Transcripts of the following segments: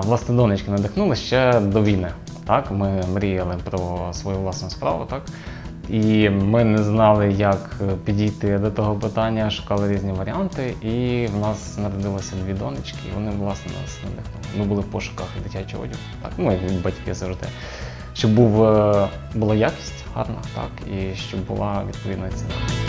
Власне, донечки надихнули ще до війни. Так, ми мріяли про свою власну справу, так. І ми не знали, як підійти до того питання, шукали різні варіанти. І в нас народилося дві донечки, і вони власне нас надихнули. Ми були в пошуках дитячого одягу. Так, ну як батьки завжди. Щоб був, е, була якість гарна, так, і щоб була відповідна ціна.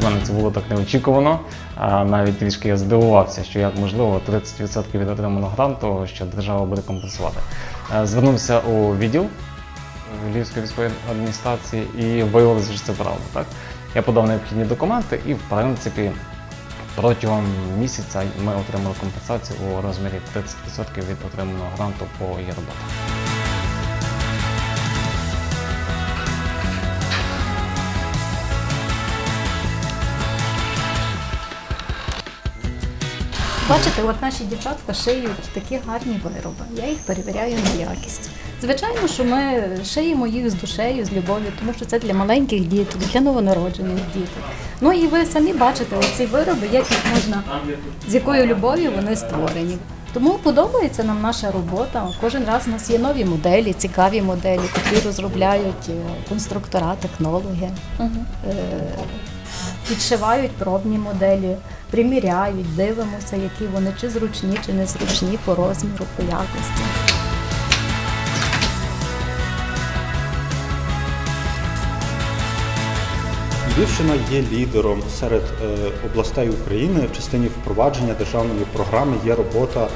Для мене це було так неочікувано. Навіть трішки я здивувався, що як можливо 30% від отриманого гранту, що держава буде компенсувати. Звернувся у відділ Львівської військової адміністрації і виявилося, що це правда. Так? Я подав необхідні документи і, в принципі, протягом місяця ми отримали компенсацію у розмірі 30% від отриманого гранту по її роботі. Бачите, от наші дівчатка шиють такі гарні вироби. Я їх перевіряю на якість. Звичайно, що ми шиємо їх з душею, з любов'ю, тому що це для маленьких діток, для новонароджених діток. Ну і ви самі бачите оці вироби, як їх можна, з якою любов'ю вони створені. Тому подобається нам наша робота. Кожен раз у нас є нові моделі, цікаві моделі, які розробляють е, конструктора, технологи. Е, підшивають пробні моделі, приміряють, дивимося, які вони чи зручні, чи незручні по розміру, по якості. Львівщина є лідером серед е, областей України в частині впровадження державної програми. Є робота,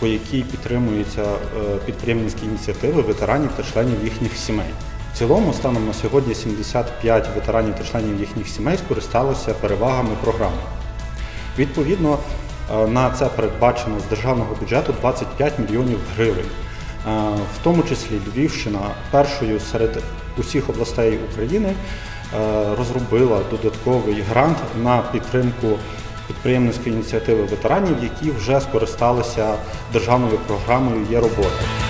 по якій підтримуються е, підприємницькі ініціативи ветеранів та членів їхніх сімей. В цілому, станом на сьогодні 75 ветеранів та членів їхніх сімей скористалися перевагами програми. Відповідно, е, на це передбачено з державного бюджету 25 мільйонів гривень. Е, В тому числі Львівщина першою серед усіх областей України е, розробила додатковий грант на підтримку підприємницької ініціативи ветеранів, які вже скористалися державною програмою Є робота.